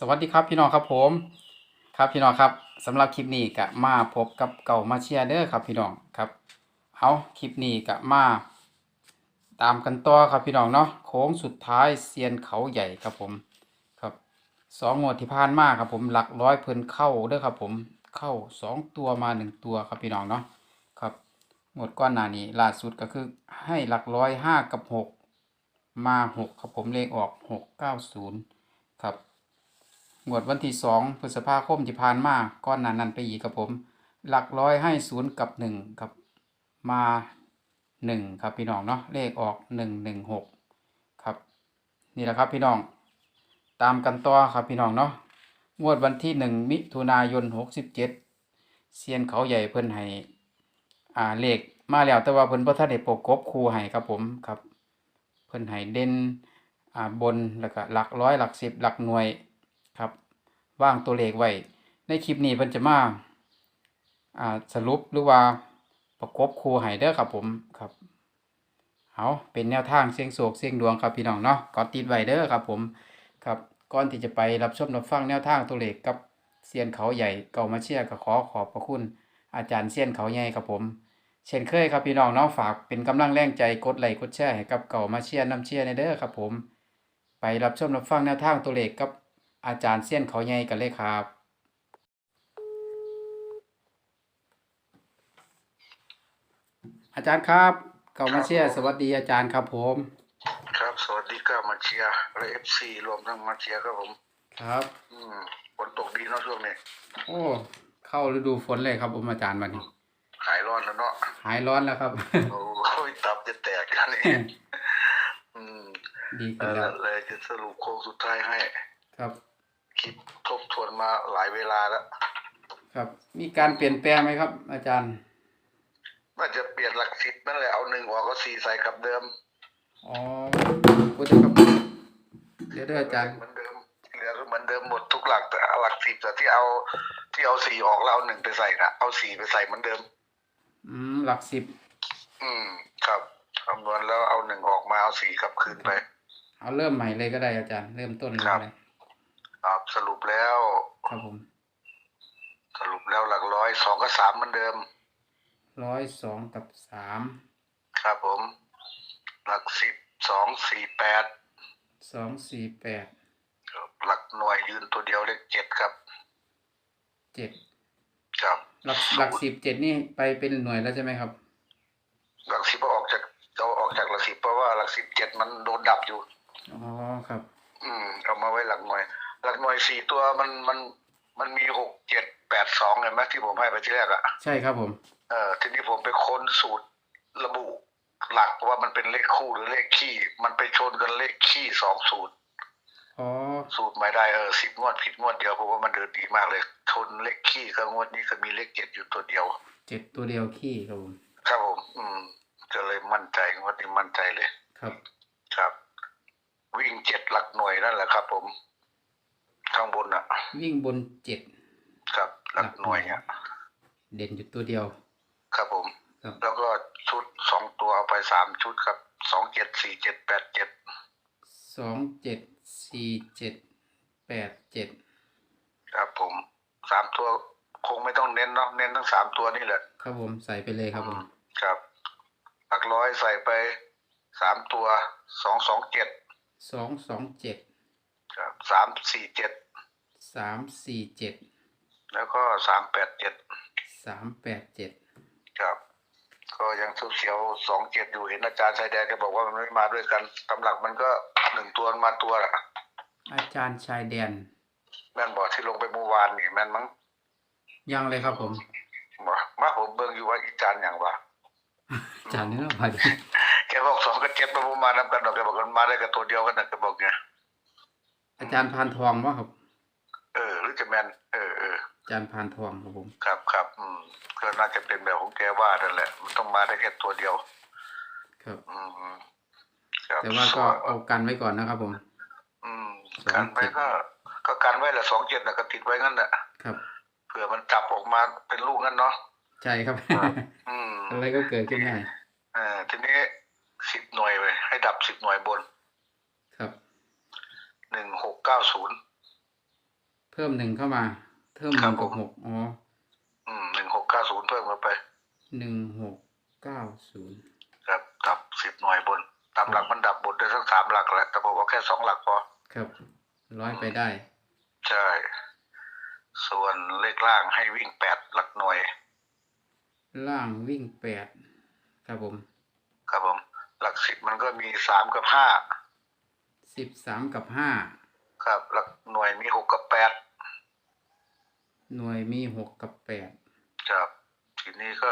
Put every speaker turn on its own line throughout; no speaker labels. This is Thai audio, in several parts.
สวัสดีครับพี่น้องครับผม ครับพี่น้องครับสำหรับคลิปนี้ก็มาพบกับเก่ามาเชียร์เด้อครับพี่น้องครับเอาคลิปนี้ก็มา ตามกันต่อครับพี่น้องเนาะโค้งสุดท้ายเซียนเขาใหญ่ครับผมครับสองงวดที่ผ่านมาครับผมหลักร้อยเพิ่นเข้าเด้อครับผมเข้าสองตัวมาหนึ่งตัวครับพี่น้องเนาะครับงวดก้อนหน้านี้ล่าสุดก็คือให้หลักร้อยห้ากับหกมาหกครับผมเลขออกหกเก้าศูนย์ครับ งวดวันที่สองพฤษภาคมที่ผ่านมาก้อนหนานั้นไปอีกครับผม หลักร้อยให้ศูนย์กับหนึ่งครับมาหนึ่งครับพี่น้องเนาะเลขออกหนึ่งหนึ่งหกครับนี่แหละครับพี่น้อง ตามกันต่อครับพี่น้องเนาะงวดวันที่หนึ่งมิถุนายนหกสิบเจ็ดเซียนเขาใหญ่เพิ่นให้อ่าเลขมาแล้วแต่ว่าเพิ่นบ่ทันได้ประกบคู่ให้ครับผมครับ เพิ่นให้เด่นอ่าบนแล้วก็หลักร้อยหลักสิบหลักหน่วย ครับว่างตัวเลขไว้ ในคลิปนี้เพิ่นจะมาอ่าสรุปหรือว่าประกบครูให้เด้อครับผมครับเอาเป็นแนวทางเสียงโศกเสียงดวงครับพี่น้องเนาะกดติดไว้เด้อครับผมครับก่อนที่จะไปรับชมรับฟังแนวทางตัวเลขกับเซียนเขาใหญ่เก่ามาเชียร์ก็ขอขอบพระคุณ อาจารย์เซียนเขาใหญ่ครับผม เช่นเคยครับพี่น้องเนาะฝากเป็นกำลังแรงใจกดไลค์กดแชร์ให้กับเก่ามาเชียร์น้ำเชียร์ในเด้อครับผม ไปรับชมรับฟังแนวทางตัวเลขกับ อาจารย์เสี้ยนเขาใหญ่กันเลยครับอาจารย์ครับเก่ามาเชียร์สวัสดีอาจารย์ครับผม
ครับ สวัสดีครับมาเชียร์และเอฟซีรวมทั้งมาเชียร์ครับผม
ครับ
อืมฝนตกดีเนาะช่วงนี้
โอ้ เข้าฤดูฝนเลยครับผมอาจารย์วันนี้
หายร้อนแล้วเนาะ
หายร้อนแล้วครับ
โอ้ยตับจะแตกกันนี่อืม
ดี
เอ
ขึ้น
อ
แล้ว
เลยจะสรุปโค้งสุดท้ายให้
ครับ
คิดทบทวนมาหลายเวลาแล้ว
ครับ มีการเปลี่ยนแปลงไหมครับ อาจารย์
ว่าจะเปลี่ยนหลักสิบนั่นแหละเอาหนึ่งออกก็สี่ใส่กับเดิม
อ๋อพูดถึงครับเดี๋ยวเด้ออาจารย์
เหมือนเดิมเหลือก็เหมือนเดิมหมดทุกหลักแต่หลักสิบแต่ที่เอาที่เอาสี่ออกแล้วเอาหนึ่งไปใส่นะเอาสี่ไปใส่เหมือนเดิม
อืมหลักสิบ
อืม ครับคำนวณแล้วเอาหนึ่งออกมาเอาสี่กลับคืนไป
เอาเริ่มใหม่เลยก็ได้อาจารย์ เริ่มต้นเลย
ครั
ก็
บ
ได้
ครับสรุปแล้ว
ครับผม
สรุปแล้วหลักร้อยสองกับสามเหมือนเดิม
ร้อยสองกับสาม
ครับผม หลักสิบสองสี่แปด
สองสี่แปด
ครับหลักหน่วยยืนตัวเดียวเลขเจ็ดครับ
เจ็ด
ครับ
หลักหลักสิบเจ็ดนี่ไปเป็นหน่วยแล้วใช่ไหมครับ
หลักสิบออกจากเอาออกจากหลักสิบเพราะว่าหลักสิบเจ็ดมันโดนดับอยู่
อ๋อครับ
อืมเอามาไว้หลักหน่วย หลักหน่วยสี่ตัวมันมันมันมีหกเจ็ดแปดสองเห็นไหมที่ผมให้ไปที่แรกอะ
ใช่ครับผม
เออทีนี้ผมไปค้นสูตรระบุหลักว่ามันเป็นเลขคู่หรือเลขคี่มันไปชนกันเลขคี่สองสูตร
อ๋อ
สูตรไม่ได้เออสิบงวดผิดงวดเดียวเพราะว่ามันเดินดีมากเลย ชนเลขขี้ก็งวดนี้ก็มีเลขเจ็ดอยู่ตัวเดียว
เจ็ดตัวเดียวขี้ครับผม
ครับผม อืมก็เลยมั่นใจงวดนี้มั่นใจเลย
ครับ
ครับ วิ่งเจ็ดหลักหน่วยนั่นแหละครับ ผม ข้างบนอะ
วิ่งบนเจ็ด
ครับหลักหน่วยอะ
เด่นอยู่ตัวเดียว
ครับผม
ครับ
แล้วก็ชุดสองตัวเอาไปสามชุดครับสองเจ็ดสี่เจ็ดแปดเจ็ด
สองเจ็ดสี่เจ็ดแปดเจ็ด
ครับผมสามตัวคงไม่ต้องเน้นเนาะเน้นทั้งสามตัวนี่แหละ
ครับผมใส่ไปเลยครับผม
ครับหลักร้อยใส่ไปสามตัวสองสองเจ็ด
สองสองเจ็ด
ครับสามสี่เจ็ด
สามสี่เจ็ด
แล้วก็สามแปดเจ็ด
สามแปดเจ็ด
ครับ ก็ยังเขียวสองเจ็ดอยู่เห็นอาจารย์ชายแดนแกบอกว่ามันไม่มาด้วยกันตำหลักมันก็หนึ่งตัวมาตัวแหละ
อาจารย์ชายแดน
แม่นบอกที่ลงไปเมื่อวานนี่แม่นมั้ง
ยังเลยครับผม
บอกมาผมเบิ่งอยู่ว่าอีจานอย่างวะ
อาจารย์นี่เนาะพอดี
แกบอกสองกับเจ็ดมาประมาณนั้นกันดอกแกบอกมันมาได้กับตัวเดียวกันนะแกบอกไง
อาจารย์พานทองวะครับ
เออหรือจะแม่นเออเออ
อาจารย์พานทองครับผม
ครับครับอืมก็น่าจะเป็นแบบของแกว่านั่นแหละ มันต้องมาได้แค่ตัวเดียว
ครับ
อืมครับ
แต่ว่าก็เอากันไว้ก่อนนะครับผม
อืม
สองเจ็ด
กันไว้ก็ ก็กันไว้แหละสองเจ็ดนะก็ติดไว้งั้นแหละ
ครับ
เผื่อมันจับออกมาเป็นลูกงั้นเนาะ
ใช่ครับ
อืม
อะไรก็เกิดขึ้นได้
เออทีนี้สิบหน่วยไปให้ดับสิบหน่วยบน
ครับ
หนึ่งหกเก้าศูนย์
เพิ่มหนึ่งเข้ามา เพิ่มห
ครั
นึ่
บ
งกับ
ผม
หกอ๋อ
อืมหนึ่งหกเก้าศูนย์เพิ่มเข้าไป
หนึ่งหกเก้าศูนย์
ครับดับสิบหน่วยบน ตามหลักมันดับบนได้สักสามหลักแหละแต่ผมเอาแค่สองหลักพอ
ครับร้อยไปได้
ใช่ ส่วนเลขล่างให้วิ่งแปดหลักหน่วย
ล่างวิ่งแปดครับผม
ครับผม หลักสิบมันก็มีสามกับห้า
สิบสามกับห้า
ครับ หลักหน่วยมีหกกับแปด
หน่วยมีหกกับแปด
ครับทีนี้ก็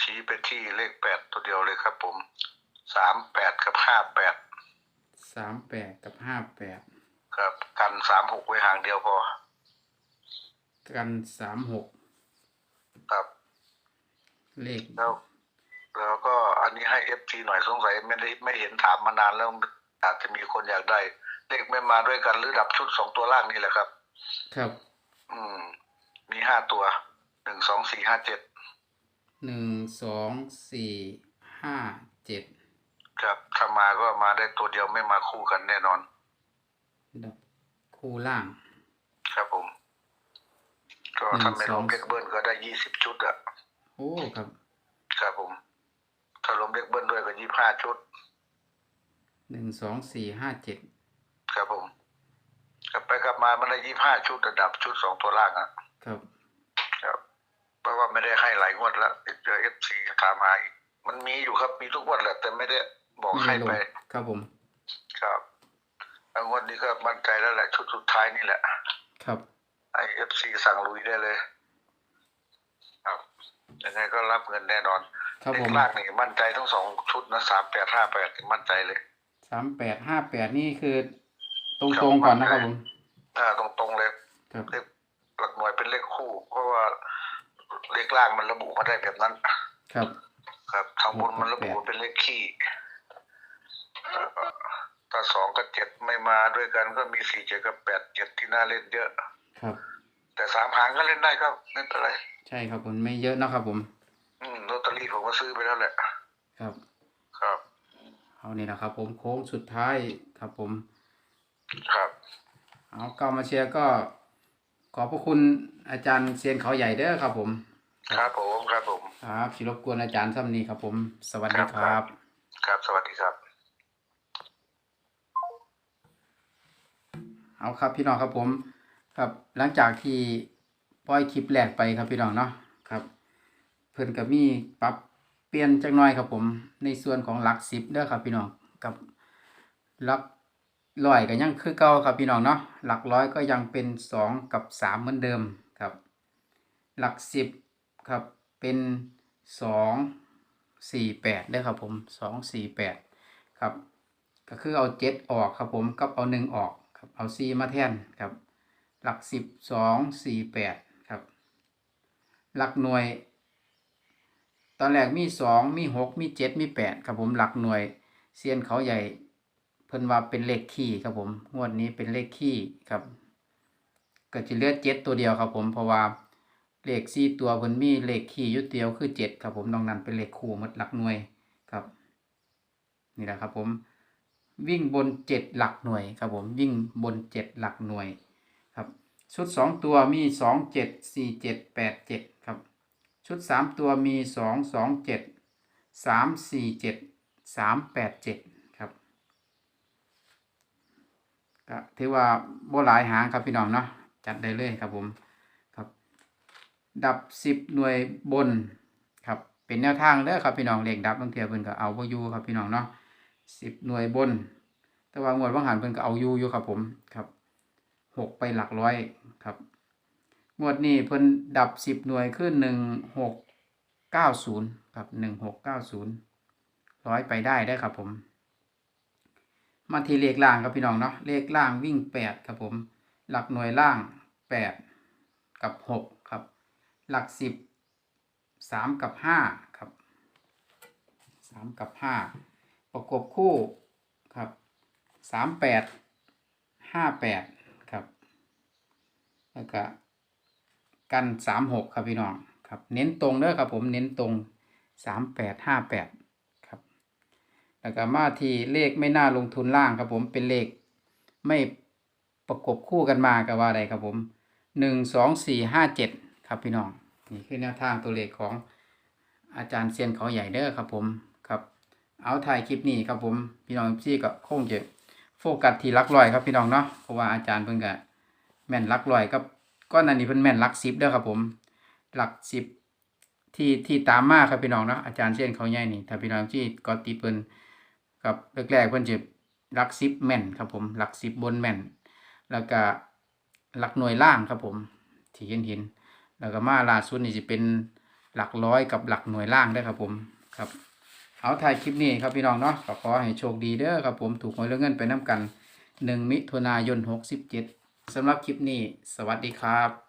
ชี้ไปที่เลขแปดตัวเดียวเลยครับ ผมสามแปดกับห้าแปด
สามแปดกับห้าแปด
ครับกันสามหกไว้ห่างเดียวพอ
กันสามหก
ครับ
เลข
แล้วแล้วก็อันนี้ให้เอฟทีหน่อยสงสัยไม่ได้ไม่เห็นถามมานานแล้วอาจจะมีคนอยากได้ เลขไม่มาด้วยกันหรือดับชุดสองตัวล่างนี่แหละครับ
ครับ
อืม มีห้าตัวหนึ่งสองสี่ห้าเจ็ด
หนึ่งสองสี่ห้าเจ็ด
ครับถ้ามาก็มาได้ตัวเดียวไม่มาคู่กันแน่นอน
ดับคู่ล่าง
ครับผม ก็
หนึ่ง
ถ้าไม่
ส
ร
อ
ว
ง
มเด็กเบิ้ลก็ได้ยี่สิบชุดอะ
โอ้ครับ
ครับผม ถ้ารวมเด็กเบิ้ลด้วยก็ยี่ห้าชุด
หนึ่งสองสี่ห้าเจ็ด
ครับผม กลับไปกลับมามันได้ยี่ห้าชุดระดับชุดสองตัวล่างอะ
ครับ
ครับเพราะว่าไม่ได้ให้หลายงวดแล้วเจอเอฟซีถามมาอีกมันมีอยู่ครับมีทุกงวดแหละแต่ไม่ได้บอกให้
ลง
ไป
ครับผม
ครับแล้วงวดนี้ก็มั่นใจแล้วแหละชุดสุดท้ายนี่แหละ
ครับ
ไอเอฟซีสั่งลุยได้เลย ครับยังไงก็รับเงินแน่นอน
ครับ
เล
ผ
ข
ม
ล่างนี่มั่นใจทั้งสองชุดนะสามแปดห้าแปดมั่นใจเลย
สามแปดห้าแปดนี่คือ ตรงตรงๆก่อนนะครับผม
อ่าตรงๆเลย
ครับ
เลข หลักหน่วยเป็นเลขคู่ เพราะว่าเลขล่างมันระบุมาได้แบบนั้น
ครับ
ครับทางบนมันระบุว่าเป็นเลขขี้เอ่อถ้าสองกับเจ็ดไม่มาด้วยกันก็มีสี่เจ็ดกับแปดเจ็ดที่น่าเล่นเยอะ
ครับ
แต่สามหางก็เล่นได้ครับไม่เป็นไร
ใช่ครับผมไม่เยอะนะครับผม
อืมลอตเตอรี่ผมก็ซื้อไปแล้วแหละ
ครับ
ครับ
เอานี่นะครับ ผมโค้งสุดท้ายครับผม
ครับ
เอาเก้ามาเชียร์ก็ข อบพระคุณอาจารย์เซียนเขาใหญ่เด้อครับผม
ครับผมครับผม
ครับสิรบกวนอาจารย์ซ้ำนี้ครับผม สวัสดีค
ครั
รับ
บครับ สวัสดีครับ
เอาครับพี่น้องครับผม ครับหลังจากที่ปล่อยคลิปแรกไปครับพี่น้องเนาะครับ เพิ่นก็มีปรับเปลี่ยนจักหน่อยครับผม ในส่วนของหลักสิบเด้อครับพี่น้องกับหลัก ร้อยก็ยังคือเก่าครับพี่น้องเนาะหลักร้อยก็ยังเป็นสองกับสามเหมือนเดิมครับ หลักสิบครับเป็นสองสี่แปดได้ครับผมสองสี่แปดครับก็คือเอาเจ็ดออกครับผมกับเอาหนึ่งออกครับเอาสี่มาแทนครับ หลักสิบสองสี่แปดครับ หลักหน่วย ตอนแรกมีสองมีหกมีเจ็ดมีแปดครับผมหลักหน่วยเซียนเขาใหญ่ เพิ่นว่าเป็นเลขคี่ครับผม งวดนี้เป็นเลขคี่ครับ ก็จะเลือเจ็ดตัวเดียวครับผม เพราะว่าเลขสี่ตัวเพิ่นมีเลขคี่อยุดเดียวคือเจ็ดครับผมนอกนั้นเป็นเลขคู่หมดหลักหน่วยครับ นี่แหละครับผม วิ่งบนเจ็ดหลักหน่วยครับผม วิ่งบนเจ็ดหลักหน่วยครับ ชุดสองตัวมีสองเจ็ดสี่เจ็ดแปดเจ็ดครับ ชุดสามตัวมีสองสองเจ็ดสามสี่เจ็ดสามแปดเจ็ดครับ ก็ถือว่าโบหลายหางครับพี่น้องเนาะจัดได้เลยครับผมครับ ดับสิบหน่วยบนครับเป็นแนวทางเด้อครับพี่น้องเลขดับบางเทียเพิ่นก็เอาบ่อยู่ครับพี่น้องเนาะสิบหน่วยบน แต่ว่างวดว่างหันเพิ่นก็เอาอยู่อยู่ครับผมครับหกไปหลักร้อยครับงวดนี้เพิ่นดับสิบหน่วยคือหนึ่งหกเก้าศูนย์ครับหนึ่งหกเก้าศูนย์ร้อยไปได้ได้ครับผม มาที่เลขล่างครับพี่น้องเนาะเลขล่างวิ่งแปดครับผม หลักหน่วยล่างแปดกับหกครับ หลักสิบสามกับห้าครับสามกับห้าประกบคู่ครับสามแปดห้าแปดครับ แล้วก็กันสามหกครับพี่น้องครับ เน้นตรงเด้อครับผมเน้นตรงสามแปดห้าแปด แล้วก็มาที่เลขไม่น่าลงทุนล่างครับผมเป็นเลขไม่ประกบคู่กันมากับว่าใดครับผมหนึ่งสองสี่ห้าเจ็ดครับพี่น้องนี่คือแนวทางตัวเลขของอาจารย์เซียนเขาใหญ่เด้อครับผมครับเอาถ่ายคลิปนี้ครับผมพี่น้องพี่ก็คงจะโฟกัสที่ลักร้อยครับพี่น้องเนาะเพราะว่าอาจารย์เพิ่นก็แม่นลักร้อยกับก้อนอันนี้เพิ่นแม่นลักสิบเด้อครับผมหลักสิบที่ที่ตามมาครับพี่น้องเนาะอาจารย์เซียนเขาใหญ่นี่ถ้าพี่น้องที่ก็ติดเพิ่น กับแรกๆเพิ่อนจะลักสิบแม่นครับผมหลักสิบบนแม่น แล้วก็หลักหน่วยล่างครับผมที่เห็นเห็นแล้วก็มาล่าสุดนี่จะเป็นหลักร้อยกับหลักหน่วยล่างได้ครับผมครับเอาถ่ายคลิปนี้ครับพี่น้องเนาะก็ขอให้โชคดีเด้อครับผมถูกหวยเรื่องเงินไปน้ำกัน 1 มิถุนายน 67สำหรับคลิปนี้ สวัสดีครับ